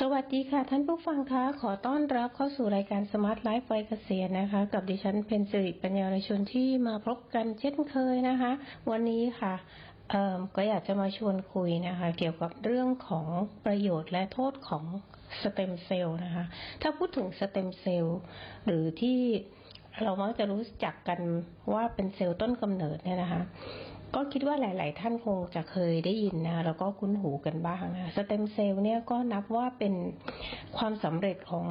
สวัสดีค่ะ ท่านผู้ฟังคะ ขอต้อนรับเข้าสู่รายการสมาร์ทไลฟ์ไฟเกษียณนะคะ กับดิฉันเพนสิริปัญญารชนที่มาพบกันเช่นเคยนะคะ วันนี้ค่ะเอ่อก็อยากจะมาชวนคุยนะคะ เกี่ยวกับเรื่องของประโยชน์และโทษของสเต็มเซลล์นะคะ ถ้าพูดถึงสเต็มเซลล์หรือที่เรามักจะรู้จักกันว่าเป็นเซลล์ต้นกำเนิดเนี่ยนะคะ ก็คิดว่าหลาย ๆ ท่านคงจะเคยได้ยินนะแล้วก็คุ้นหูกันบ้างนะสเต็มเซลล์เนี่ยก็นับว่าเป็นความสำเร็จของ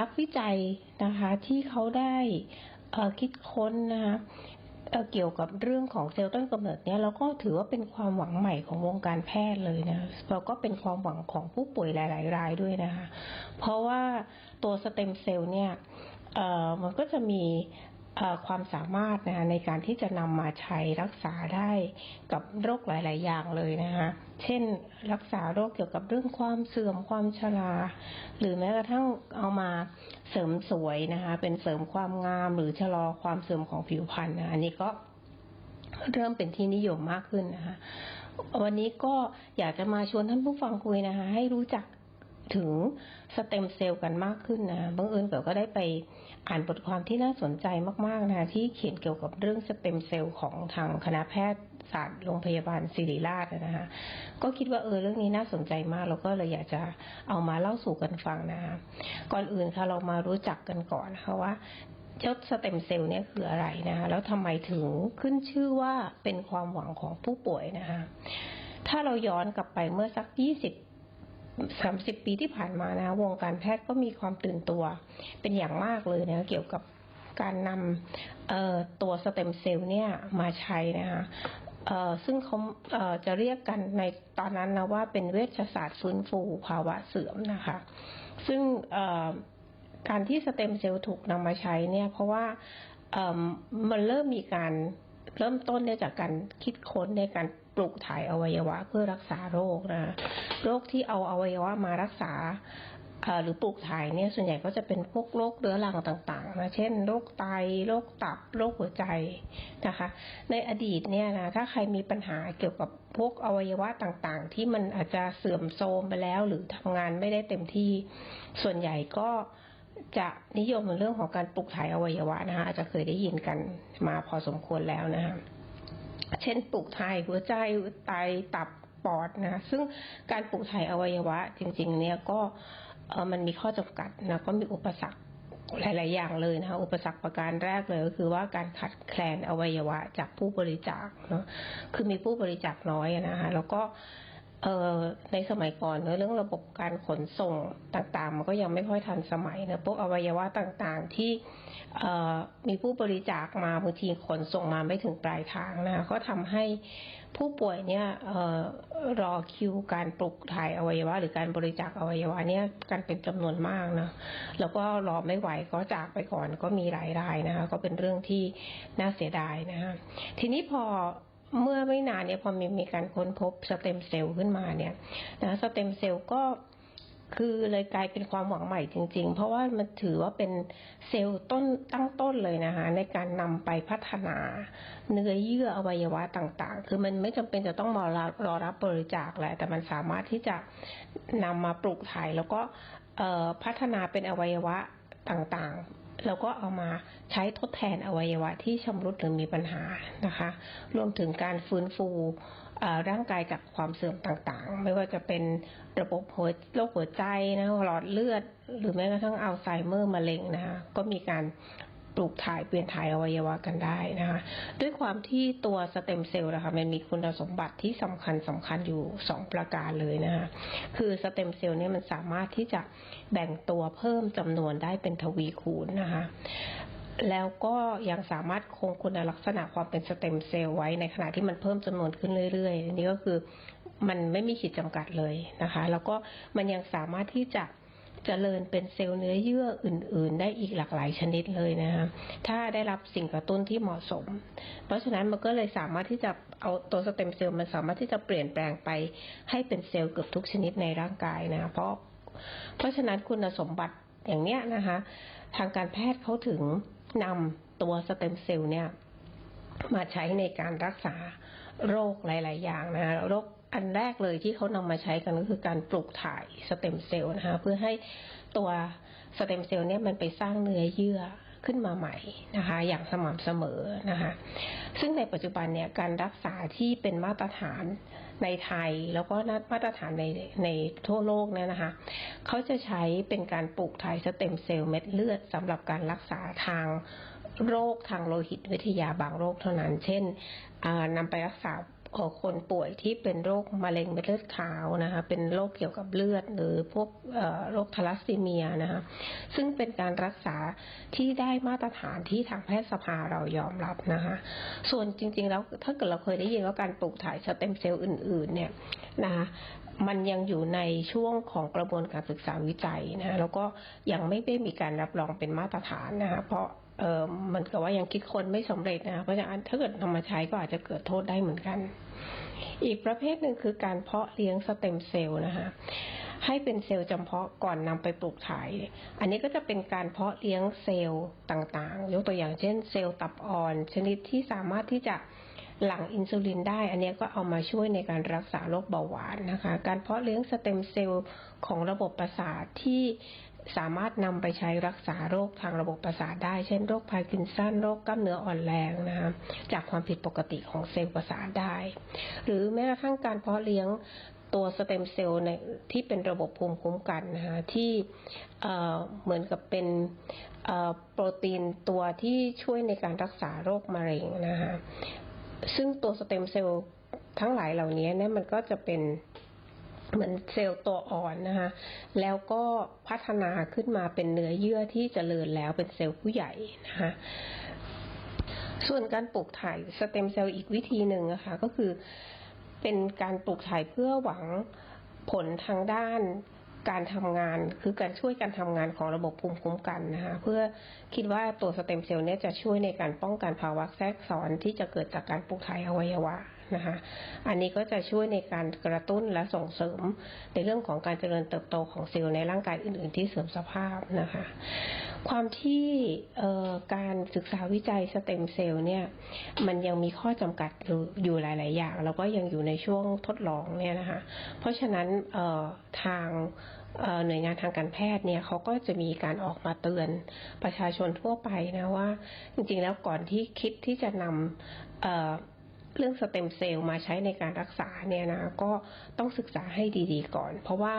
นักวิจัยนะคะที่เขาได้คิดค้นนะคะเเกี่ยวกับเรื่องของเซลล์ต้นกำเนิดเนี่ยเราก็ถือว่าเป็นความหวังใหม่ของวงการแพทย์เลยนะเราก็เป็นความหวังของผู้ป่วยหลาย ๆ รายด้วยนะคะ เพราะว่าตัวสเต็มเซลล์เนี่ยมันก็จะมี ความสามารถนะคะในการที่จะนำมาใช้รักษาได้กับโรคหลาย ๆ อย่างเลยนะคะเช่นรักษาโรคเกี่ยวกับเรื่องความเสื่อมความชราหรือแม้กระทั่งเอามาเสริมสวยนะคะเป็นเสริมความงามหรือชะลอความเสื่อมของผิวพรรณนะอันนี้ก็เริ่มเป็นที่นิยมมากขึ้นนะคะวันนี้ก็อยากจะมาชวนท่านผู้ฟังคุยนะคะให้รู้จัก ถึงสเต็มเซลล์กันมากขึ้นนะบังเอิญเก๋ก็ได้ไปอ่านบทความที่น่าสนใจมาก ๆ นะ ที่เขียนเกี่ยวกับเรื่องสเต็มเซลล์ของทางคณะแพทยศาสตร์โรงพยาบาลศิริราชนะคะก็คิดว่าเออเรื่องนี้น่าสนใจมากแล้วก็เลยอยากจะเอามาเล่าสู่กันฟังนะคะก่อนอื่นค่ะเรามารู้จักกันก่อนนะคะว่าเจ้าสเต็มเซลล์เนี่ยคืออะไรนะคะแล้วทำไมถึงขึ้นชื่อว่าเป็นความหวังของผู้ป่วยนะคะถ้าเราย้อนกลับไปเมื่อสักยี่ สิบสามสิบปีที่ผ่านมานะวงการแพทย์ก็มีความตื่นตัว เป็นอย่างมากเลยนะเกี่ยวกับการนำตัวสเต็มเซลล์เนี่ยมาใช้นะคะซึ่งเขาเจะเรียกกันในตอนนั้นนะว่าเป็นเวชศาสตร์ฟื้นฟูภาวะเสื่อมนะคะ ซึ่งการที่สเต็มเซลล์ถูกนำมาใช้เนี่ยเพราะว่ามันเริ่มมีการ เริ่มต้นเนี่ยจากการคิดค้นในการปลูกถ่ายอวัยวะเพื่อรักษาโรคนะโรคที่เอาอวัยวะมารักษาหรือปลูกถ่ายเนี่ยส่วนใหญ่ก็จะเป็นพวกโรคเรื้อรังต่างๆนะเช่นโรคไตโรคตับโรคหัวใจนะคะ ในอดีตเนี่ยนะถ้าใครมีปัญหาเกี่ยวกับพวกอวัยวะต่างๆ ที่มันอาจจะเสื่อมโทรมไปแล้ว หรือทำงานไม่ได้เต็มที่ส่วนใหญ่ก็ จะนิยมในเรื่องของการปลูกถ่ายอวัยวะนะคะอาจจะเคยได้ยินกันมาพอสมควรแล้วนะคะเช่นปลูกถ่ายหัวใจไตตับปอดนะซึ่งการปลูกถ่ายอวัยวะ จริง ๆ เนี่ยก็มันมีข้อจำกัดนะก็มีอุปสรรคหลาย ๆ อย่างเลยนะคะอุปสรรคประการแรกเลยก็คือว่าการขาดแคลนอวัยวะจากผู้บริจาคเนาะคือมีผู้บริจาคน้อยนะคะแล้วก็ เออในสมัยก่อนเนอะเรื่องระบบการขนส่งต่างๆ มันก็ยังไม่ค่อยทันสมัยนะพวกอวัยวะต่างๆที่เอ่อมีผู้บริจาคมาบางทีขนส่งมาไม่ถึงปลายทางนะก็ทำให้ผู้ป่วยเนี่ยเอ่อรอคิวการปลุกถ่ายอวัยวะ หรือการบริจาคอวัยวะเนี่ยกันเป็นจำนวนมากนะแล้วก็รอไม่ไหวก็จากไปก่อนก็มีหลายรายนะคะก็เป็นเรื่องที่น่าเสียดายนะคะทีนี้พอ เมื่อไม่นานเนี่ยพอมีมีการค้นพบสเต็มเซลล์ขึ้นมาเนี่ยนะสเต็มเซลล์ก็คือเลยกลายเป็นความหวังใหม่จริง ๆ เพราะว่ามันถือว่าเป็นเซลล์ต้นตั้งต้นเลยนะคะ ในการนำไปพัฒนาเนื้อเยื่ออวัยวะต่างๆ คือมันไม่จำเป็นจะต้องมารอรอรับบริจาคแหละแต่มันสามารถที่จะนำมาปลูกถ่ายแล้วก็พัฒนาเป็นอวัยวะต่างๆ เราก็เอามาใช้ทดแทนอวัยวะที่ชำรุดหรือมีปัญหานะคะ รวมถึงการฟื้นฟูร่างกายจากความเสื่อมต่างๆ ไม่ว่าจะเป็นระบบหัวโรคหัวใจนะหลอดเลือด หรือแม้กระทั่งอัลไซเมอร์มะเร็งนะคะก็มีการ ปลูกถ่ายเปลี่ยนถ่ายอวัยวะกันได้นะคะ ด้วยความที่ตัวสเต็มเซลล์นะคะมันมีคุณสมบัติที่สำคัญสำคัญอยู่สองประการเลยนะคะคือสเต็มเซลล์เนี่ยมันสามารถที่จะแบ่งตัวเพิ่มจำนวนได้เป็นทวีคูณนะคะแล้วก็ยังสามารถคงคุณลักษณะความเป็นสเต็มเซลล์ไว้ในขณะที่มันเพิ่มจำนวนขึ้นเรื่อยๆนนี้ก็คือมันไม่มีขีดจำกัดเลยนะคะ แล้วก็มันยังสามารถที่จะ เจริญเป็นเซลล์เนื้อเยื่ออื่น ๆ ได้อีกหลากหลายชนิดเลยนะคะถ้าได้รับสิ่งกระตุ้นที่เหมาะสม เพราะฉะนั้นมันก็เลยสามารถที่จะเอาตัวสเต็มเซลล์มันสามารถที่จะเปลี่ยนแปลงไปให้เป็นเซลล์เกือบทุกชนิดในร่างกายนะคะเพราะเพราะฉะนั้นคุณสมบัติอย่างเนี้ยนะคะ ทางการแพทย์เขาถึงนำตัวสเต็มเซลล์เนี่ยมาใช้ในการรักษาโรคหลาย ๆ อย่างนะคะโรค อันแรกเลยที่เขานำมาใช้กันก็คือการปลูกถ่ายสเต็มเซลล์นะคะเพื่อให้ตัวสเต็มเซลล์เนี่ยมันไปสร้างเนื้อเยื่อขึ้นมาใหม่นะคะ อย่างสม่ำเสมอนะคะ ซึ่งในปัจจุบันเนี่ยการรักษาที่เป็นมาตรฐานในไทยแล้วก็มาตรฐานในในทั่วโลกเนี่ยนะคะเขาจะใช้เป็นการปลูกถ่ายสเต็มเซลล์เม็ดเลือดสำหรับการรักษาทางโรคทางโลหิตวิทยาบางโรคเท่านั้น เช่นนำไปรักษา ของคนป่วยที่เป็นโรคมะเร็งเม็ดเลือดขาวนะคะ เป็นโรคเกี่ยวกับเลือด หรือพวกโรคทาลัสซีเมียนะคะ ซึ่งเป็นการรักษาที่ได้มาตรฐานที่ทางแพทยสภาเรายอมรับนะคะ ส่วนจริง ๆ แล้วถ้าเกิดเราเคยได้ยินว่าการปลูกถ่ายสเต็มเซลล์อื่น ๆ เนี่ยนะคะมันยังอยู่ในช่วงของกระบวนการศึกษาวิจัยนะแล้วก็ยังไม่ได้มีการรับรองเป็นมาตรฐานนะคะเพราะ เออมันก็ว่ายังคิดคนไม่สำเร็จนะคะเพราะฉะนั้นถ้าเกิดนำมาใช้ก็อาจจะเกิดโทษได้เหมือนกัน อีกประเภทหนึ่งคือการเพาะเลี้ยงสเต็มเซลล์นะคะให้เป็นเซลล์จำเพาะก่อนนำไปปลูกถ่าย อันนี้ก็จะเป็นการเพาะเลี้ยงเซลล์ต่างๆ ยกตัวอย่างเช่นเซลล์ตับอ่อน ชนิดที่สามารถที่จะหลั่งอินซูลินได้ อันนี้ก็เอามาช่วยในการรักษาโรคเบาหวานนะคะ การเพาะเลี้ยงสเต็มเซลล์ของระบบประสาทที่ สามารถนำไปใช้รักษาโรคทางระบบประสาทได้ เช่นโรคพาร์กินสันโรคกล้ามเนื้ออ่อนแรงนะคะจากความผิดปกติของเซลล์ประสาทได้ หรือแม้กระทั่งการเพาะเลี้ยงตัวสเต็มเซลล์ในที่เป็นระบบภูมิคุ้มกันนะคะที่เอ่อเหมือนกับเป็นโปรตีนตัวที่ช่วยในการรักษาโรคมะเร็งนะคะซึ่งตัวสเต็มเซลล์ทั้งหลายเหล่านี้เนี่ยมันก็จะเป็น เหมือนเซลล์ตัวอ่อนนะคะ แล้วก็พัฒนาขึ้นมาเป็นเนื้อเยื่อที่เจริญแล้วเป็นเซลล์ผู้ใหญ่นะคะ ส่วนการปลูกถ่ายสเต็มเซลล์อีกวิธีหนึ่งนะคะ ก็คือเป็นการปลูกถ่ายเพื่อหวังผลทางด้านการทำงานคือการช่วยการทำงานของระบบภูมิคุ้มกันนะคะเพื่อคิดว่าตัวสเต็มเซลล์เนี่ยจะช่วยในการป้องกันภาวะแทรกซ้อนที่จะเกิดจากการปลูกถ่ายอวัยวะ นะคะ อันนี้ก็จะช่วยในการกระตุ้นและส่งเสริมในเรื่องของการเจริญเติบโตของเซลล์ในร่างกายอื่น ๆ ที่เสื่อมสภาพนะคะ ความที่การศึกษาวิจัยสเต็มเซลล์เนี่ยมันยังมีข้อจำกัดอยู่หลาย ๆ อย่าง แล้วก็ยังอยู่ในช่วงทดลองเนี่ยนะคะ เพราะฉะนั้นทางหน่วยงานทางการแพทย์เนี่ยเขาก็จะมีการออกมาเตือนประชาชนทั่วไปนะว่า จริงๆแล้วก่อนที่คิดที่จะนำ เรื่องสเต็มเซลล์มาใช้ในการรักษาเนี่ยนะก็ต้องศึกษาให้ดีๆก่อน เพราะว่า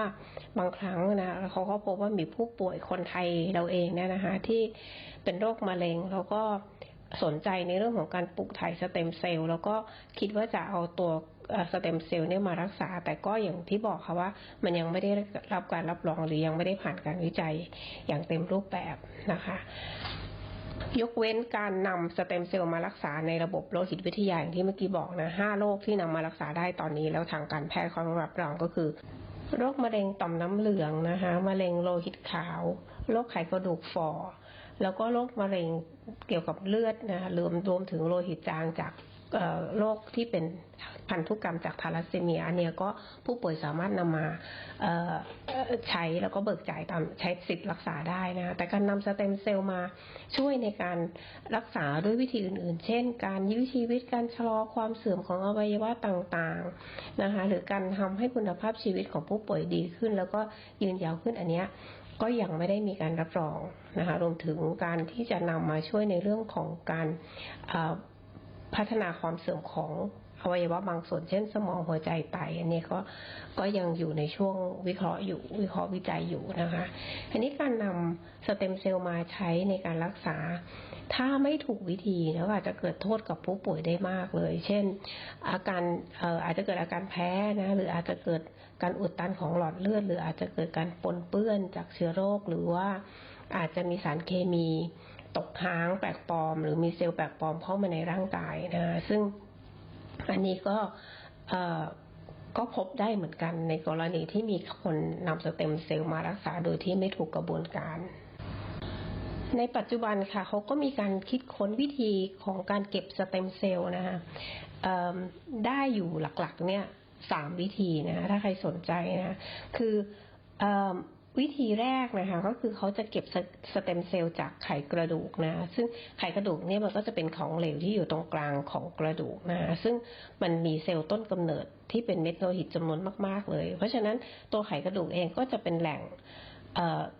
บางครั้งนะเขาก็พบว่ามีผู้ป่วยคนไทยเราเองเนี่ยนะคะที่เป็นโรคมะเร็งแล้วก็สนใจในเรื่องของการปลูกถ่ายสเต็มเซลล์แล้วก็คิดว่าจะเอาตัวสเต็มเซลล์เนี่ยมารักษา แต่ก็อย่างที่บอกค่ะว่า มันยังไม่ได้รับการรับรองหรือยังไม่ได้ผ่านการวิจัยอย่างเต็มรูปแบบนะคะ ยกเว้นการนำสเต็มเซลล์มารักษาในระบบโลหิตวิทยาอย่างที่เมื่อกี้บอกนะห้าโรคที่นำมารักษาได้ตอนนี้ แล้วทางการแพทย์เขารับรองก็คือ โรคมะเร็งต่อมน้ำเหลืองนะคะมะเร็งโลหิตขาว โรคไขกระดูกฝ่อแล้วก็โรคมะเร็งเกี่ยวกับเลือดนะคะรวมรวมถึงโลหิตจางจาก โรคที่เป็นพันธุกรรมจากทาลัสซีเมียอันนี้ก็ผู้ป่วยสามารถนำมาใช้แล้วก็เบิกจ่ายตามใช้สิทธิ์รักษาได้นะแต่การนำสเต็มเซลล์มาช่วยในการรักษาด้วยวิธีอื่นๆ เช่น การยื้อชีวิตการชะลอความเสื่อมของอวัยวะต่างๆนะคะหรือการทำให้คุณภาพชีวิตของผู้ป่วยดีขึ้น แล้วก็ยืนยาวขึ้นอันนี้ก็ยังไม่ได้มีการรับรองนะคะรวมถึงการที่จะนำมาช่วยในเรื่องของการ พัฒนาความเสื่อมของอวัยวะบางส่วนเช่นสมองหัวใจไตอันนี้ก็ก็ยังอยู่ในช่วงวิเคราะห์อยู่วิเคราะห์วิจัยอยู่นะคะ อันนี้การนำสเต็มเซลล์มาใช้ในการรักษา ถ้าไม่ถูกวิธีนะอาจจะเกิดโทษกับผู้ป่วยได้มากเลย เช่น อาการอาจจะเกิดอาการแพ้นะหรืออาจจะเกิดการอุดตันของหลอดเลือด หรืออาจจะเกิดการปนเปื้อนจากเชื้อโรค หรือว่าอาจจะมีสารเคมี ตกค้างแปลกปลอม หรือมีเซลล์แปลกปลอมเข้ามาในร่างกายนะซึ่งอันนี้ก็ก็พบได้เหมือนกันในกรณีที่มีคนนำสเต็มเซลล์มารักษาโดยที่ไม่ถูกกระบวนการ ในปัจจุบันค่ะเขาก็มีการคิดค้นวิธีของการเก็บสเต็มเซลล์นะคะได้อยู่หลักๆ เนี่ยสามวิธีนะถ้าใครสนใจนะ คือ วิธีแรกนะคะก็คือเขาจะเก็บสเต็มเซลล์จากไขกระดูกนะซึ่งไขกระดูกเนี่ยมันก็จะเป็นของเหลวที่อยู่ตรงกลางของกระดูกนะซึ่งมันมีเซลล์ต้นกำเนิดที่เป็นเม็ดโลหิตจำนวนมาก ๆ เลย เพราะฉะนั้นตัวไขกระดูกเองก็จะเป็นแหล่ง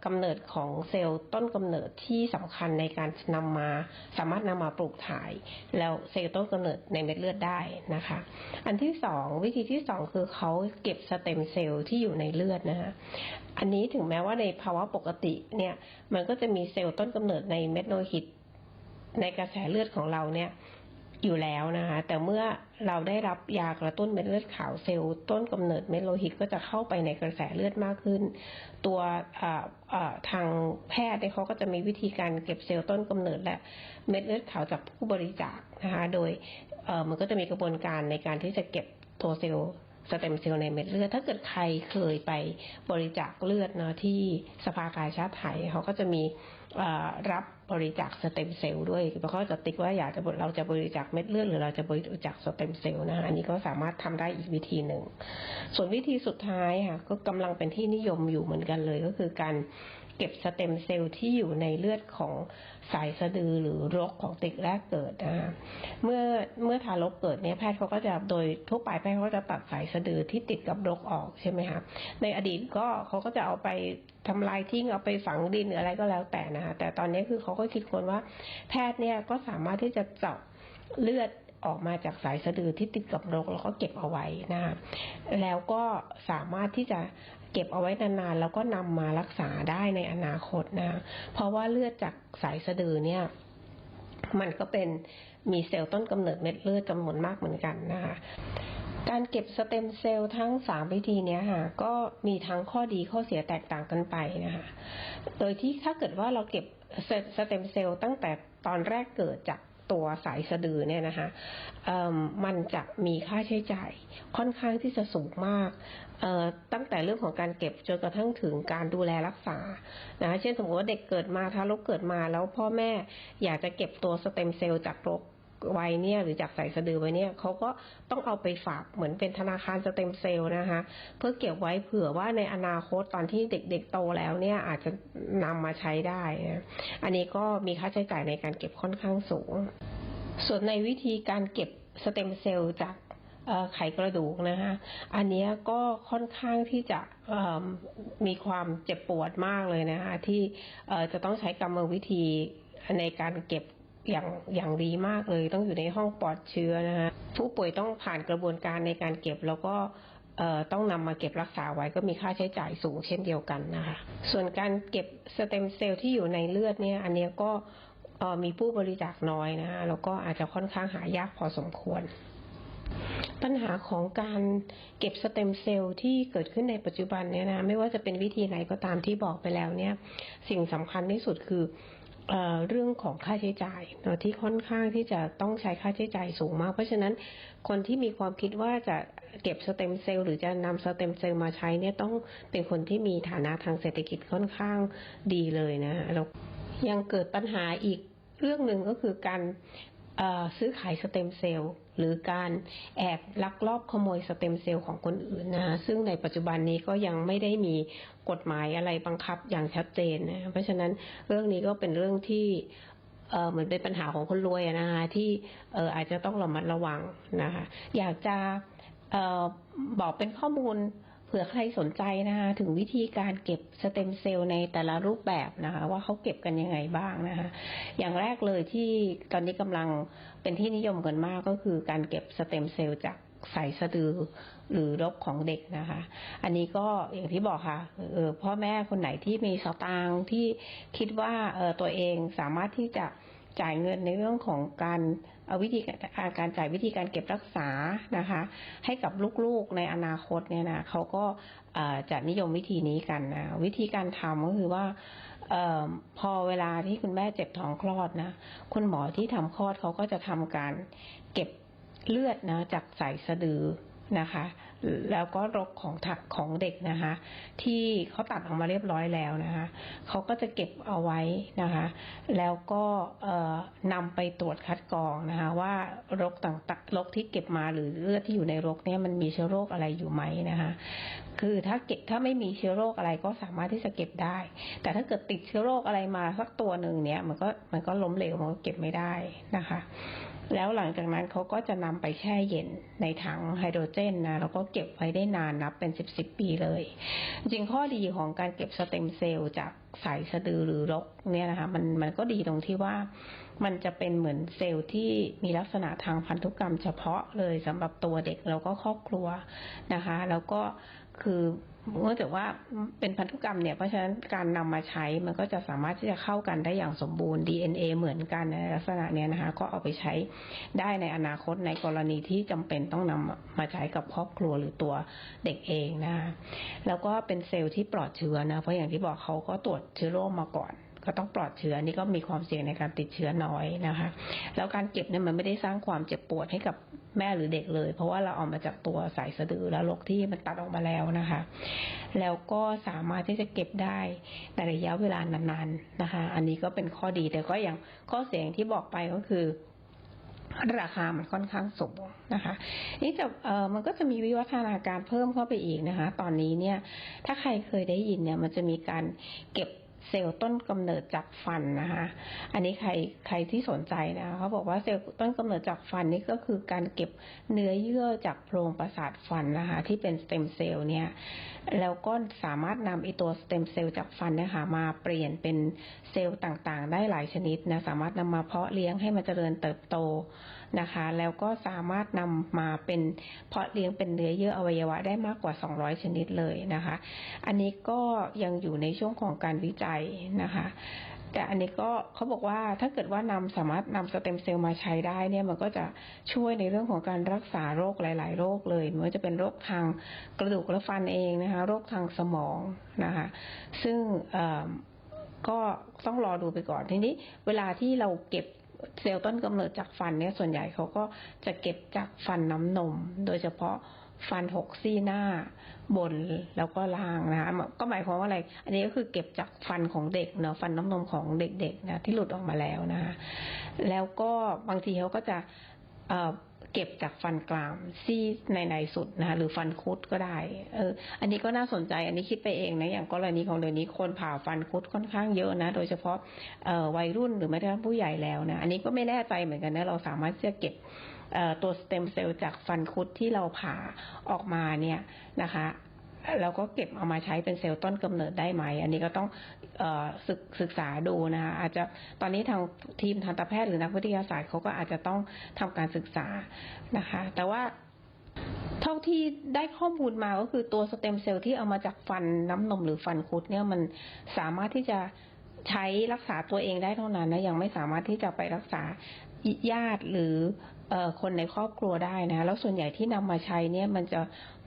กำเนิดของเซลล์ต้นกำเนิดที่สำคัญในการนำมาสามารถนำมาปลูกถ่าย แล้วเซลล์ต้นกำเนิดในเม็ดเลือดได้นะคะ อันที่สองวิธีที่สองคือเขาเก็บสเต็มเซลล์ที่อยู่ในเลือดนะคะอันนี้ถึงแม้ว่าในภาวะปกติเนี่ยมันก็จะมีเซลล์ต้นกำเนิดในเม็ดโลหิตในกระแสเลือดของเราเนี่ย อยู่แล้วนะคะ แต่เมื่อเราได้รับยากระตุ้นเม็ดเลือดขาวเซลล์ต้นกำเนิดเม็ดโลหิตก็จะเข้าไปในกระแสเลือดมากขึ้น ตัวทางแพทย์เนี่ยเขาก็จะมีวิธีการเก็บเซลล์ต้นกำเนิดและเม็ดเลือดขาวจากผู้บริจาคนะคะ โดยมันก็จะมีกระบวนการในการที่จะเก็บตัวเซลล์ สเต็มเซลล์ในเม็ดเลือด ถ้าเกิดใครเคยไปบริจาคเลือดเนาะที่สภากาชาติไทยเขาก็จะมีรับบริจาคสเต็มเซลล์ด้วยเพราะเขาจะติ๊กว่าอยากจะเราจะบริจาคเม็ดเลือดหรือเราจะบริจาคสเต็มเซลล์นะคะอันนี้ก็สามารถทำได้อีกวิธีหนึ่ง ส่วนวิธีสุดท้ายค่ะก็กำลังเป็นที่นิยมอยู่เหมือนกันเลยก็คือการ เก็บสเต็มเซลล์ที่อยู่ในเลือดของสายสะดือหรือรกของเด็กแรกเกิดนะคะเมื่อเมื่อทารกเกิดเนี่ยแพทย์เขาก็จะโดยทั่วไปแพทย์เขาก็จะตัดสายสะดือที่ติดกับรกออกใช่ไหมคะในอดีตก็เขาก็จะเอาไปทำลายทิ้งเอาไปฝังดินหรืออะไรก็แล้วแต่นะคะแต่ตอนนี้คือเขาก็คิดคนว่า แพทย์เนี่ยก็สามารถที่จะเจาะเลือดออกมาจากสายสะดือที่ติดกับรกแล้วก็เก็บเอาไว้นะคะแล้วก็สามารถที่จะ เก็บเอาไว้นานๆแล้วก็นำมารักษาได้ในอนาคตนะ เพราะว่าเลือดจากสายสะดือเนี่ย มันก็เป็นมีเซลล์ต้นกำเนิดเม็ดเลือดจำนวนมากเหมือนกันนะคะการเก็บสเต็มเซลล์ทั้งสามวิธีนี้ค่ะ ก็มีทั้งข้อดีข้อเสียแตกต่างกันไปนะคะ โดยที่ถ้าเกิดว่าเราเก็บสเต็มเซลล์ตั้งแต่ตอนแรกเกิดจาก ตัวสายสะดือเนี่ยนะคะมมันจะมีค่าใช้จ่ายค่อนข้างที่จะสูงมาก ตั้งแต่เรื่องของการเก็บจนกระทั่งถึงการดูแลรักษานะคะเช่นสมมติว่าเด็กเกิดมาทารกเกิดมาแล้วพ่อแม่อยากจะเก็บตัวสเต็มเซลล์จากรก ไว้เนี่ยหรือจากสายสะดือไว้เนี่ยเขาก็ต้องเอาไปฝากเหมือนเป็นธนาคารสเต็มเซลล์นะคะ เพื่อเก็บไว้เผื่อว่าในอนาคตตอนที่เด็กๆโตแล้วเนี่ยอาจจะนำมาใช้ได้นะอันนี้ก็มีค่าใช้จ่ายในการเก็บค่อนข้างสูง ส่วนในวิธีการเก็บสเต็มเซลล์จากไขกระดูกนะคะอันนี้ก็ค่อนข้างที่จะมีความเจ็บปวดมากเลยนะคะที่จะต้องใช้กรรมวิธีในการเก็บ อย่างอย่างดีมากเลย ต้องอยู่ในห้องปลอดเชื้อนะคะผู้ป่วยต้องผ่านกระบวนการในการเก็บแล้วก็เอ่อต้องนำมาเก็บรักษาไว้ก็มีค่าใช้จ่ายสูงเช่นเดียวกันนะคะ ส่วนการเก็บสเต็มเซลล์ที่อยู่ในเลือดเนี่ย อันนี้ก็เอ่อมีผู้บริจาคน้อยนะคะแล้วก็อาจจะค่อนข้างหายากพอสมควร ปัญหาของการเก็บสเต็มเซลล์ที่เกิดขึ้นในปัจจุบันเนี่ยนะไม่ว่าจะเป็นวิธีไหนก็ตามที่บอกไปแล้วเนี่ย สิ่งสำคัญที่สุดคือ เเรื่องของค่าใช้จ่ายเนะที่ค่อนข้างที่จะต้องใช้ค่าใช้จ่ายสูงมาก เพราะฉะนั้นคนที่มีความคิดว่าจะเก็บสเต็มเซลล์หรือจะนำสเต็มเซลล์มาใช้เนี่ยต้องเป็นคนที่มีฐานะทางเศรษฐกิจค่อนข้างดีเลยนะแล้วยังเกิดปัญหาอีกเรื่องหนึ่งก็คือการซื้อขายสเต็มเซลล์ หรือการแอบลักลอบขโมยสเต็มเซลล์ของคนอื่นนะคะซึ่งในปัจจุบันนี้ก็ยังไม่ได้มีกฎหมายอะไรบังคับอย่างชัดเจนนะเพราะฉะนั้นเรื่องนี้ก็เป็นเรื่องที่เหมือนเป็นปัญหาของคนรวยนะคะที่อออาจจะต้องระมัดระวังนะคะอยากจะออบอกเป็นข้อมูล ผื่อใครสนใจนะคะถึงวิธีการเก็บสเต็มเซลล์ในแต่ละรูปแบบนะคะ ว่าเขาเก็บกันยังไงบ้างนะคะ อย่างแรกเลยที่ตอนนี้กำลังเป็นที่นิยมกันมากก็คือการเก็บสเต็มเซลล์จากสายสะดือหรือรกของเด็กนะคะ อันนี้ก็อย่างที่บอกค่ะเออพ่อแม่คนไหนที่มีสตางค์ที่คิดว่าเออตัวเองสามารถที่จะ จ่ายเงินในเรื่องของการเอาวิธีการการจ่ายวิธีการเก็บรักษานะคะ ให้กับลูกๆในอนาคตเนี่ยนะเขาก็จะนิยมวิธีนี้กันนะวิธีการทำก็คือว่าออพอเวลาที่คุณแม่เจ็บท้องคลอดนะคุณหมอที่ทำคลอดเขาก็จะทำการเก็บเลือดนะจากสายสะดือนะคะ แล้วก็รกของถักของเด็กนะคะ ที่เขาตัดออกมาเรียบร้อยแล้วนะคะเขาก็จะเก็บเอาไว้นะคะ แล้วก็นำไปตรวจคัดกรองนะคะว่ารกต่างๆรกที่เก็บมาหรือเลือดที่อยู่ในรกเนี่ยมันมีเชื้อโรคอะไรอยู่ไหมนะคะ คือถ้าเก็บถ้าไม่มีเชื้อโรคอะไรก็สามารถที่จะเก็บได้ แต่ถ้าเกิดติดเชื้อโรคอะไรมาสักตัวหนึ่งเนี่ยมันก็มันก็ล้มเหลวมันก็เก็บไม่ได้นะคะ แล้วหลังจากนั้นเขาก็จะนำไปแช่เย็นในถังไฮโดรเจนนะแล้วก็เก็บไว้ได้นานนับเป็นสิบสิบปีเลย จริงข้อดีของการเก็บสเต็มเซลล์จากสายสะดือหรือรกเนี่ยนะคะมันมันก็ดีตรงที่ว่ามันจะเป็นเหมือนเซลล์ที่มีลักษณะทางพันธุกรรมเฉพาะเลยสำหรับตัวเด็กแล้วก็ครอบครัวนะคะ แล้วก็คือ เมื่อแต่ว่าเป็นพันธุกรรมเนี่ยเพราะฉะนั้นการนำมาใช้มันก็จะสามารถที่จะเข้ากันได้อย่างสมบูรณ์ DNA เหมือนกันในลักษณะเนี้ยนะคะ ก็เอาไปใช้ได้ในอนาคตในกรณีที่จำเป็นต้องนำมาใช้กับครอบครัวหรือตัวเด็กเองนะคะแล้วก็เป็นเซลล์ที่ปลอดเชื้อนะเพราะอย่างที่บอกเขาก็ตรวจเชื้อโรคมาก่อน ก็ต้องปลอดเชื้อนี่ก็มีความเสี่ยงในการติดเชื้อน้อยนะคะ แล้วการเก็บเนี่ยมันไม่ได้สร้างความเจ็บปวดให้กับแม่หรือเด็กเลย เพราะว่าเราเอามาจากตัวสายสะดือแล้วลกที่มันตัดออกมาแล้วนะคะ แล้วก็สามารถที่จะเก็บได้ในระยะเวลานานๆนะคะ อันนี้ก็เป็นข้อดีแต่ก็อย่างข้อเสียอย่างที่บอกไปก็คือราคามันค่อนข้างสูงนะคะ นี่จะเออมันก็จะมีวิวัฒนาการเพิ่มเข้าไปอีกนะคะ ตอนนี้เนี่ย ถ้าใครเคยได้ยินเนี่ย มันจะมีการเก็บ เซลล์ต้นกำเนิดจากฟันนะคะ อันนี้ใครใครที่สนใจนะคะเขาบอกว่าเซลล์ต้นกำเนิดจากฟันนี่ก็คือการเก็บเนื้อเยื่อจากโพรงประสาทฟันนะคะ ที่เป็นสเต็มเซลล์เนี่ยแล้วก็สามารถนำไอตัวสเต็มเซลล์จากฟันนี่ยค่ะมาเปลี่ยนเป็นเซลล์ต่างๆ ได้หลายชนิดนะสามารถนำมาเพาะเลี้ยงให้มันเจริญเติบโต นะคะ แล้วก็สามารถนำมาเป็นเพาะเลี้ยงเป็นเนื้อเยื่ออวัยวะได้มากกว่า 200 ชนิดเลยนะคะ อันนี้ก็ยังอยู่ในช่วงของการวิจัยนะคะแต่อันนี้ก็เขาบอกว่าถ้าเกิดว่านำสามารถนำสเต็มเซลล์มาใช้ได้เนี่ยมันก็จะช่วยในเรื่องของการรักษาโรคหลาย ๆ โรคเลยไม่ว่าจะเป็นโรคทางกระดูกและฟันเองนะคะ โรคทางสมองนะคะ ซึ่งก็ต้องรอดูไปก่อนทีนี้ เวลาที่เราเก็บ เซลล์ต้นกำเนิดจากฟันเนี่ยส่วนใหญ่เขาก็จะเก็บจากฟันน้ำนม โดยเฉพาะฟันหกซี่หน้าบนแล้วก็ล่างนะคะก็หมายความว่าอะไร อันนี้ก็คือเก็บจากฟันของเด็กเนาะฟันน้ำนมของเด็กๆนะที่หลุดออกมาแล้วนะคะแล้วก็บางทีเขาก็จะ เก็บจากฟันกรามซี่ในในสุดนะคะหรือฟันคุดก็ได้ เออ อันนี้ก็น่าสนใจ อันนี้คิดไปเองนะอย่างกรณีของเดี๋ยวนี้คนผ่าฟันคุดค่อนข้างเยอะนะ โดยเฉพาะเออวัยรุ่นหรือแม้กระทั่งผู้ใหญ่แล้วนะอันนี้ก็ไม่แน่ใจเหมือนกันนะเราสามารถที่จะเก็บตัวสเต็มเซลล์จากฟันคุดที่เราผ่าออกมาเนี่ยนะคะ เราก็เก็บเอามาใช้เป็นเซลล์ต้นกำเนิดได้ไหม อันนี้ก็ต้องอศึกศึกษาดูนะคะอาจจะตอนนี้ทางทีมทันตแพทย์หรือนักวิทยาศาสตร์เขาก็อาจจะต้องทำการศึกษานะคะ แต่ว่าเท่าที่ได้ข้อมูลมาก็คือตัวสเต็มเซลล์ที่เอามาจากฟันน้ำนมหรือฟันคุดเนี่ยมันสามารถที่จะใช้รักษาตัวเองได้เท่านั้นนะยังไม่สามารถที่จะไปรักษาญาติหรือออคนในครอบครัวได้นะแล้วส่วนใหญ่ที่นำมาใช้เนี่ยมันจะ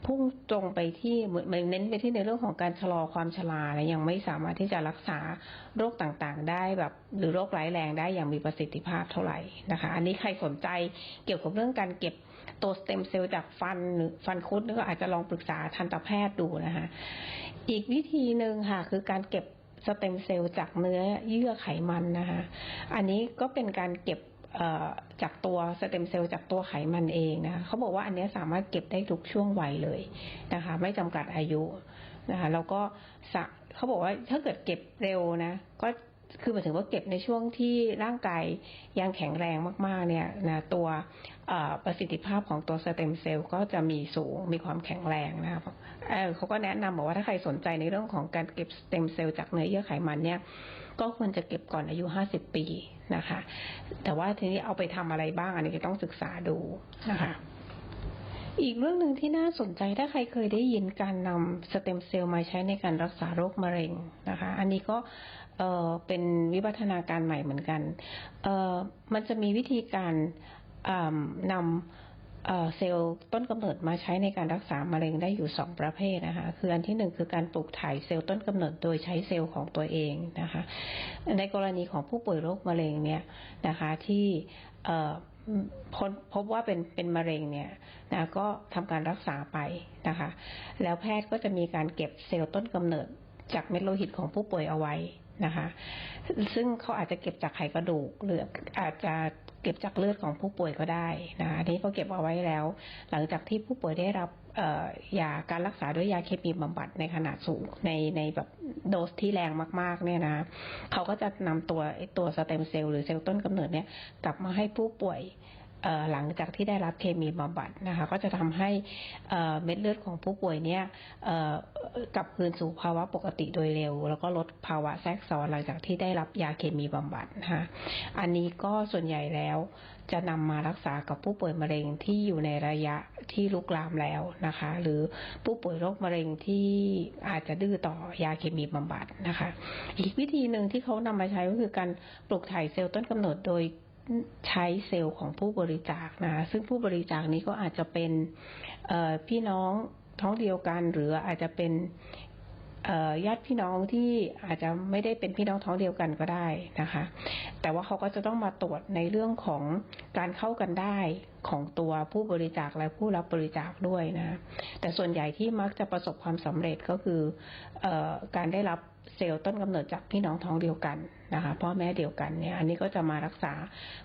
พุ่งตรงไปที่เหมือนเน้นไปที่ในเรื่องของการชะลอความชรานะยังไม่สามารถที่จะรักษาโรคต่างๆ ได้แบบหรือโรคร้ายแรงได้อย่างมีประสิทธิภาพเท่าไหร่นะคะ อันนี้ใครสนใจเกี่ยวกับเรื่องการเก็บตัวสเต็มเซลล์จากฟันหรือฟันคุดก็อาจจะลองปรึกษาทันตแพทย์ดูนะคะ อีกวิธีหนึ่งค่ะ คือการเก็บสเต็มเซลล์จากเนื้อเยื่อไขมันนะคะ อันนี้ก็เป็นการเก็บ จากตัวสเต็มเซลล์จากตัวไขมันเองนะคะเขาบอกว่าอันนี้สามารถเก็บได้ทุกช่วงวัยเลยนะคะ ไม่จำกัดอายุนะคะแล้วก็เขาบอกว่าถ้าเกิดเก็บเร็วนะ ก็คือหมายถึงว่าเก็บในช่วงที่ร่างกายยังแข็งแรงมาก ๆ เนี่ยนะตัวประสิทธิภาพของตัวสเต็มเซลล์ก็จะมีสูงมีความแข็งแรงนะครับเเขาก็แนะนำบอกว่าถ้าใครสนใจในเรื่องของการเก็บสเต็มเซลล์จากเนื้อเยื่อไขมันเนี่ย ก็ควรจะเก็บก่อนอายุ 50 ปี นะคะ แต่ว่าทีนี้เอาไปทำอะไรบ้าง อันนี้ก็ต้องศึกษาดูนะคะ อีกเรื่องหนึ่งที่น่าสนใจถ้าใครเคยได้ยินการนำสเต็มเซลล์มาใช้ในการรักษาโรคมะเร็งนะคะ อันนี้ก็เออเป็นวิวัฒนาการใหม่เหมือนกันเออมันจะมีวิธีการนำ เซลล์ต้นกำเนิดมาใช้ในการรักษามะเร็งได้อยู่สองประเภทนะคะ คืออันที่หนึ่งคือการปลูกถ่ายเซลล์ต้นกำเนิดโดยใช้เซลล์ของตัวเองนะคะ ในกรณีของผู้ป่วยโรคมะเร็งเนี่ยนะคะที่พบพบว่าเป็นเป็นมะเร็งเนี่ยนะก็ทำการรักษาไปนะคะ แล้วแพทย์ก็จะมีการเก็บเซลล์ต้นกำเนิดจากเม็ดโลหิตของผู้ป่วยเอาไว้ นะคะ ซึ่งเขาอาจจะเก็บจากไขกระดูกหรืออาจจะเก็บจากเลือดของผู้ป่วยก็ได้นะคะนี่ก็เก็บเอาไว้แล้ว หลังจากที่ผู้ป่วยได้รับยาการรักษาด้วยยาเคมีบำบัดในขนาดสูงในในแบบโดสที่แรงมากๆเนี่ยนะเขาก็จะนำตัวไอตัวสเต็มเซลล์หรือเซลล์ต้นกำเนิดเนี่ยกลับมาให้ผู้ป่วย หลังจากที่ได้รับเคมีบำบัดนะคะก็จะทำให้เม็ดเลือดของผู้ป่วยเนี่ยกลับคืนสู่ภาวะปกติโดยเร็ว แล้วก็ลดภาวะแทรกซ้อนหลังจากที่ได้รับยาเคมีบำบัดนะคะอันนี้ก็ส่วนใหญ่แล้วจะนำมารักษากับผู้ป่วยมะเร็งที่อยู่ในระยะที่ลุกลามแล้วนะคะ หรือผู้ป่วยโรคมะเร็งที่อาจจะดื้อต่อยาเคมีบำบัดนะคะ อีกวิธีหนึ่งที่เขานำมาใช้ก็คือการปลูกถ่ายเซลล์ต้นกำเนิดโดย ใช้เซลล์ของผู้บริจาคนะ ซึ่งผู้บริจาคนี้ก็อาจจะเป็นพี่น้องท้องเดียวกัน หรืออาจจะเป็นญาติพี่น้องที่อาจจะไม่ได้เป็นพี่น้องท้องเดียวกันก็ได้นะคะ แต่ว่าเขาก็จะต้องมาตรวจในเรื่องของการเข้ากันได้ของตัวผู้บริจาคและผู้รับบริจาคด้วยนะ แต่ส่วนใหญ่ที่มักจะประสบความสำเร็จก็คือออการได้รับ เซลล์ต้นกำเนิดจากพี่น้องท้องเดียวกันนะคะพ่อแม่เดียวกันเนี่ยอันนี้ก็จะมารักษา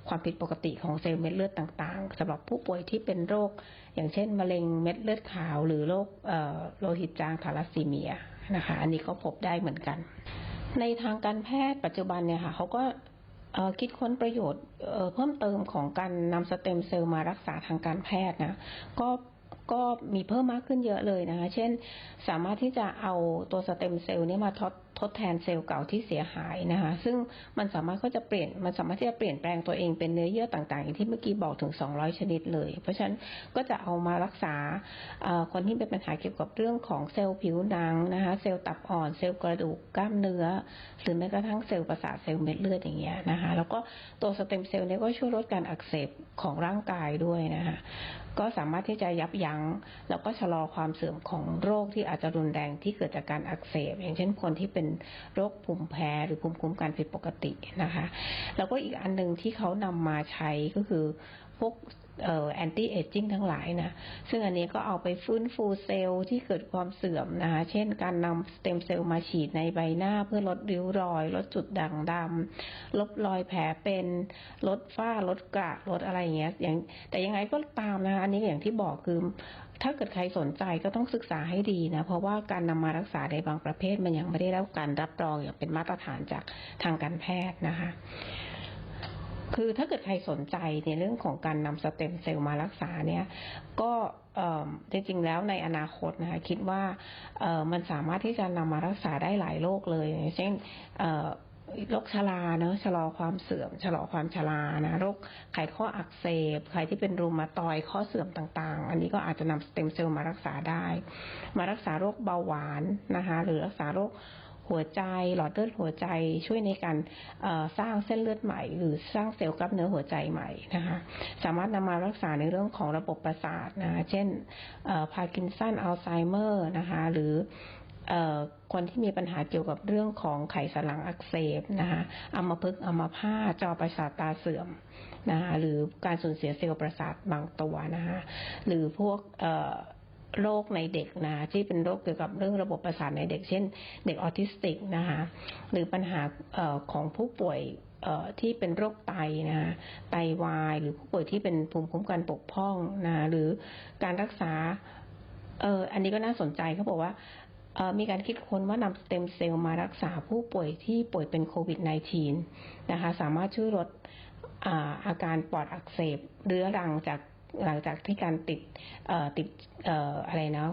ความผิดปกติของเซลล์เม็ดเลือดต่างๆสำหรับผู้ป่วยที่เป็นโรค อย่างเช่น มะเร็งเม็ดเลือดขาว หรือโรคโลหิตจางทาลัสซีเมียนะคะอันนี้ก็พบได้เหมือนกัน ในทางการแพทย์ปัจจุบันเนี่ยค่ะเขาก็คิดค้นประโยชน์เอ่อเพิ่มเติมของการนำสเต็มเซลล์มารักษาทางการแพทย์นะก็ก็มีเพิ่มมากขึ้นเยอะเลยนะคะ เช่น สามารถที่จะเอาตัวสเต็มเซลล์นี้มาทดทดแทนเซลล์เก่าที่เสียหายนะคะ ซึ่งมันสามารถก็จะเปลี่ยน มันสามารถที่จะเปลี่ยนแปลงตัวเองเป็นเนื้อเยื่อต่างๆอย่างที่เมื่อกี้บอกถึง 200 ชนิดเลย เพราะฉะนั้นก็จะเอามารักษาคนที่เป็นปัญหาเกี่ยวกับเรื่องของเซลล์ผิวหนังนะคะ เซลล์ตับอ่อน เซลล์กระดูก กล้ามเนื้อ หรือแม้กระทั่งเซลล์ประสาท เซลล์เม็ดเลือดอย่างเงี้ยนะคะ แล้วก็ตัวสเต็มเซลล์เนี่ยก็ช่วยลดการอักเสบของร่างกายด้วยนะคะ ก็สามารถที่จะยับยั้งแล้วก็ชะลอความเสื่อมของโรคที่อาจจะรุนแรงที่เกิดจากการอักเสบ อย่างเช่นคนที่เป็นโรคภูมิแพ้หรือภูมิคุ้มกันผิดปกตินะคะ แล้วก็อีกอันหนึ่งที่เขานำมาใช้ก็คือพวกแอนตี้เอจจิ้งทั้งหลายนะ ซึ่งอันนี้ก็เอาไปฟื้นฟูเซลล์ที่เกิดความเสื่อมนะคะ เช่นการนำสเต็มเซลล์มาฉีดในใบหน้าเพื่อลดริ้วรอย ลดจุดด่างดำลบรอยแผลเป็น ลดฝ้า ลดกระ ลดอะไรอย่างเงี้ยอย่างแต่ยังไงก็ตามนะคะ อันนี้อย่างที่บอกคือ ถ้าเกิดใครสนใจก็ต้องศึกษาให้ดีนะ เพราะว่าการนำมารักษาในบางประเภทมันยังไม่ได้รับการรับรองอย่างเป็นมาตรฐานจากทางการแพทย์นะคะ คือถ้าเกิดใครสนใจในเรื่องของการนำสเต็มเซลล์มารักษาเนี่ย ก็จริงๆแล้วในอนาคตนะคะคิดว่ามันสามารถที่จะนำมารักษาได้หลายโรคเลยเช่น โรคชราเนอะชะลอความเสื่อมชะลอความชรานะโรคไขข้ออักเสบใครที่เป็นรูมาตอยข้อเสื่อมต่าง ๆ อันนี้ก็อาจจะนำสเต็มเซลล์มารักษาได้ มารักษาโรคเบาหวานนะคะหรือรักษาโรคหัวใจหลอดเลือดหัวใจช่วยในการสร้างเส้นเลือดใหม่ หรือสร้างเซลล์กล้ามเนื้อหัวใจใหม่นะคะสามารถนำมารักษาในเรื่องของระบบประสาทนะคะเช่นพาร์กินสันอัลไซเมอร์นะคะหรือ คนที่มีปัญหาเกี่ยวกับเรื่องของไขสันหลังอักเสบนะคะอัมพฤกษ์อัมพาตจอประสาทตาเสื่อมนะคะหรือการสูญเสียเซลล์ประสาทบางตัวนะคะหรือพวกโรคในเด็กนะที่เป็นโรคเกี่ยวกับเรื่องระบบประสาทในเด็ก เช่น เด็กออทิสติกนะคะหรือปัญหาออของผู้ป่วยที่เป็นโรคไตนะคะไตวาย หรือผู้ป่วยที่เป็นภูมิคุ้มกันบกพร่องนะหรือการรักษาเอออันนี้ก็น่าสนใจเขาบอกว่า มีการคิดค้นว่านำสเต็มเซลล์มารักษาผู้ป่วยที่ป่วยเป็นโควิด -19 นะคะ สามารถช่วยลดอาการปอดอักเสบเรื้อรังจากหลังจากที่การติดติดอออะไรนะ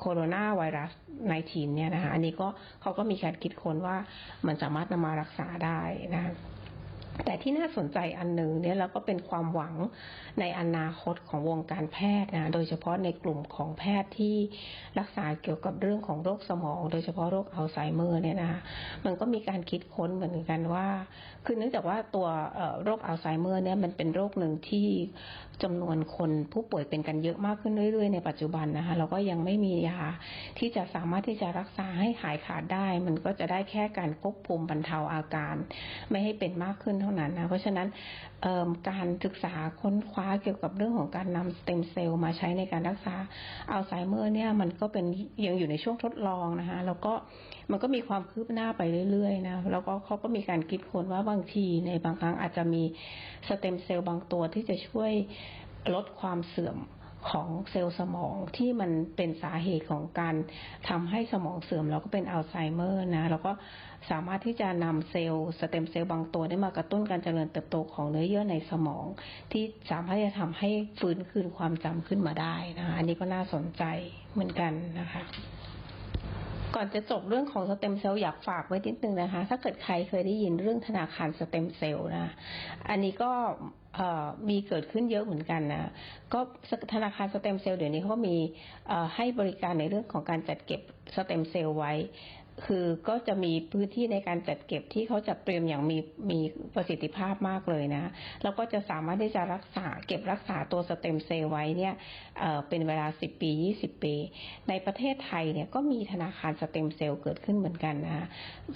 โคโรนาไวรัส 19 เนี่ยนะคะ อันนี้ก็เขาก็มีการคิดค้นว่ามันสามารถนำมารักษาได้นะคะ แต่ที่น่าสนใจอันหนึ่งเนี่ยแล้วก็เป็นความหวังในอนาคตของวงการแพทย์นะโดยเฉพาะในกลุ่มของแพทย์ที่รักษาเกี่ยวกับเรื่องของโรคสมอง โดยเฉพาะโรคอัลไซเมอร์เนี่ยนะมันก็มีการคิดค้นเหมือนกันว่า คือเนื่องจากว่าตัวโรคอัลไซเมอร์เนี่ยมันเป็นโรคหนึ่งที่จำนวนคนผู้ป่วยเป็นกันเยอะมากขึ้นเรื่อยๆในปัจจุบันนะคะเราก็ยังไม่มียาที่จะสามารถที่จะรักษาให้หายขาดได้ มันก็จะได้แค่การควบคุมบรรเทาอาการ ไม่ให้เป็นมากขึ้นเท่าท่านั้นนะ เพราะฉะนั้นการศึกษาค้นคว้าเกี่ยวกับเรื่องของการนำสเต็มเซลล์มาใช้ในการรักษาอัลไซเมอร์เนี่ยมันก็เป็นยังอยู่ในช่วงทดลองนะคะแล้วก็มันก็มีความคืบหน้าไปเรื่อยๆนะแล้วก็เขาก็มีการคิดค้นว่าบางทีในบางครั้งอาจจะมีสเต็มเซลล์บางตัวที่จะช่วยลดความเสื่อม ของเซลล์สมองที่มันเป็นสาเหตุของการทำให้สมองเสื่อมแล้วก็เป็นอัลไซเมอร์นะแล้วก็สามารถที่จะนำเซลล์สเต็มเซลล์บางตัวได้มากระตุ้นการเจริญเติบโตของเนื้อเยื่อในสมอง ที่สามารถจะทำให้ฟื้นคืนความจำขึ้นมาได้นะคะอันนี้ก็น่าสนใจเหมือนกันนะคะก่อนจะจบเรื่องของสเต็มเซลล์อยากฝากไว้นิดนึงนะคะ ถ้าเกิดใครเคยได้ยินเรื่องธนาคารสเต็มเซลล์นะ อันนี้ก็มีเกิดขึ้นเยอะเหมือนกันนะก็ธนาคารสเต็มเซลล์เดี๋ยวนี้เขามีให้บริการในเรื่องของการจัดเก็บสเต็มเซลล์ไว้ คือก็จะมีพื้นที่ในการจัดเก็บที่เขาจัดเตรียมอย่างมีมีประสิทธิภาพมากเลยนะ แล้วก็จะสามารถที่จะรักษาเก็บรักษาตัวสเต็มเซลล์ไว้เนี่ยเเป็นเวลา 10 ปี 20 ปี ในประเทศไทยเนี่ยก็มีธนาคารสเต็มเซลล์เกิดขึ้นเหมือนกันนะคะ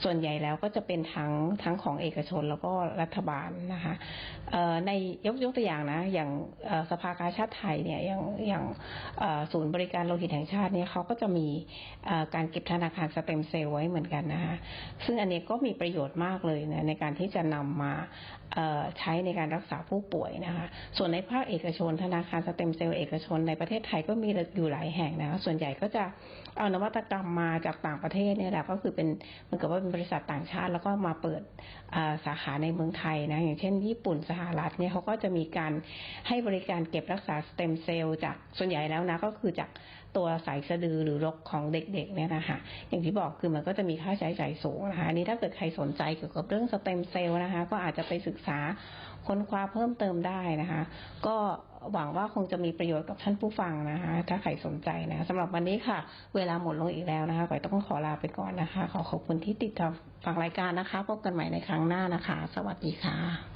ส่วนใหญ่แล้วก็จะเป็นทั้งทั้งของเอกชนแล้วก็รัฐบาลนะคะในยกยกตัวอย่างนะ อย่างสภากาชาติไทยเนี่ยอย่างอย่างศูนย์บริการโลหิตแห่งชาติเนี่ยเขาก็จะมีการเก็บธนาคารสเต็มเซลล์ไว้เหมือนกันนะคะซึ่งอันนี้ก็มีประโยชน์มากเลยนะในการที่จะนำมาใช้ในการรักษาผู้ป่วยนะคะส่วนในภาคเอกชนธนาคารสเต็มเซลล์เอกชนในประเทศไทยก็มีอยู่หลายแห่งนะคะส่วนใหญ่ก็จะเอานวัตกรรมมาจากต่างประเทศเนี่ยแหละก็คือเป็นเหมือนกับว่าเป็นบริษัทต่างชาติ แล้วก็มาเปิดสาขาในเมืองไทยนะอย่างเช่น ญี่ปุ่นสหรัฐเนี่ยเขาก็จะมีการให้บริการเก็บรักษาสเต็มเซลล์จากส่วนใหญ่แล้วนะก็คือจาก ตัวสายสะดือหรือรกของเด็กๆเนี่ยนะคะอย่างที่บอกคือมันก็จะมีค่าใช้จ่ายสูงนะคะอันนี้ถ้าเกิดใครสนใจเกี่ยวกับเรื่องสเต็มเซลล์นะคะ ก็อาจจะไปศึกษาค้นคว้าเพิ่มเติมได้นะคะ ก็หวังว่าคงจะมีประโยชน์กับท่านผู้ฟังนะคะ ถ้าใครสนใจนะสำหรับวันนี้ค่ะ เวลาหมดลงอีกแล้วนะคะก่อยต้องขอลาไปก่อนนะคะ ขอขอบคุณที่ติดตามฟังรายการนะคะ พบกันใหม่ในครั้งหน้านะคะ สวัสดีค่ะ